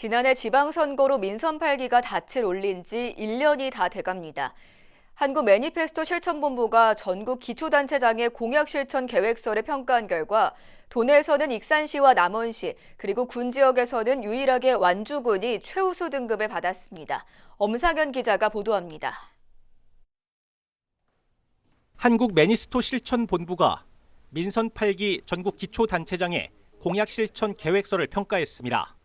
지난해 지방선거로 민선 8기가 닻을 올린 지 1년이 다 돼갑니다. 한국 매니페스토 실천본부가 전국 기초단체장의 공약 실천 계획서를 평가한 결과 도내에서는 익산시와 남원시 그리고 군 지역에서는 유일하게 완주군이 최우수 등급을 받았습니다. 엄상현 기자가 보도합니다. 한국 매니스토 실천 본부가 민선 8기 전국 기초단체장의 공약 실천 계획서를 평가했습니다.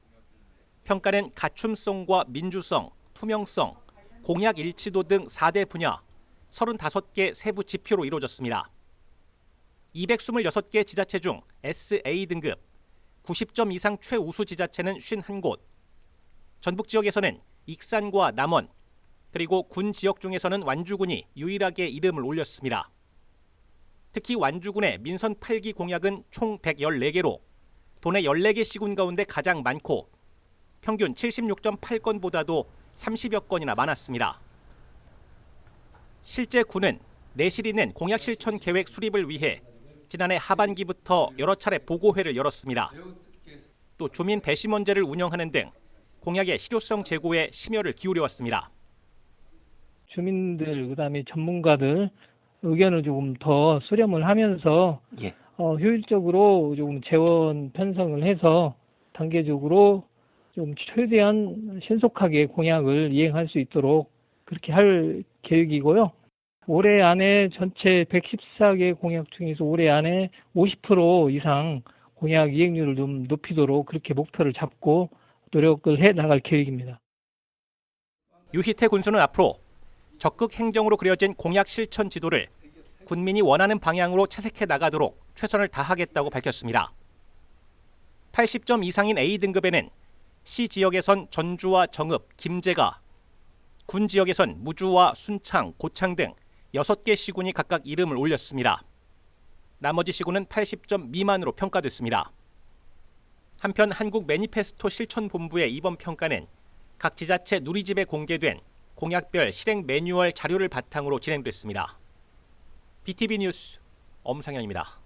평가는 갖춤성과 민주성, 투명성, 공약 일치도 등 4대 분야 35개 세부 지표로 이루어졌습니다. 226개 지자체 중 SA 등급 90점 이상 최우수 지자체는 51곳, 전북 지역에서는 익산과 남원, 그리고 군 지역 중에서는 완주군이 유일하게 이름을 올렸습니다. 특히 완주군의 민선 8기 공약은 총 114개로 도내 14개 시군 가운데 가장 많고 평균 76.8건보다도 30여 건이나 많았습니다. 실제 군은 내실이 낸 공약 실천 계획 수립을 위해 지난해 하반기부터 여러 차례 보고회를 열었습니다. 또 주민 배심원제를 운영하는 등 공약의 실효성 제고에 심혈을 기울여 왔습니다. 주민들 그다음에 전문가들 의견을 조금 더 수렴을 하면서 예. 어, 효율적으로 조금 재원 편성을 해서 단계적으로 좀 최대한 신속하게 공약을 이행할 수 있도록 그렇게 할 계획이고요. 올해 안에 전체 114개 공약 중에서 올해 안에 50% 이상 공약 이행률을 좀 높이도록 그렇게 목표를 잡고 노력을 해 나갈 계획입니다. 유희태 군수는 앞으로 적극 행정으로 그려진 공약 실천 지도를 군민이 원하는 방향으로 채색해 나가도록 최선을 다하겠다고 밝혔습니다. 80점 이상인 A 등급에는 시 지역에선 전주와 정읍, 김제가, 군 지역에선 무주와 순창, 고창 등 6개 시군이 각각 이름을 올렸습니다. 나머지 시군은 80점 미만으로 평가됐습니다. 한편 한국 매니페스토 실천본부의 이번 평가는 각 지자체 누리집에 공개된 공약별 실행 매뉴얼 자료를 바탕으로 진행됐습니다. BTV 뉴스 엄상현입니다.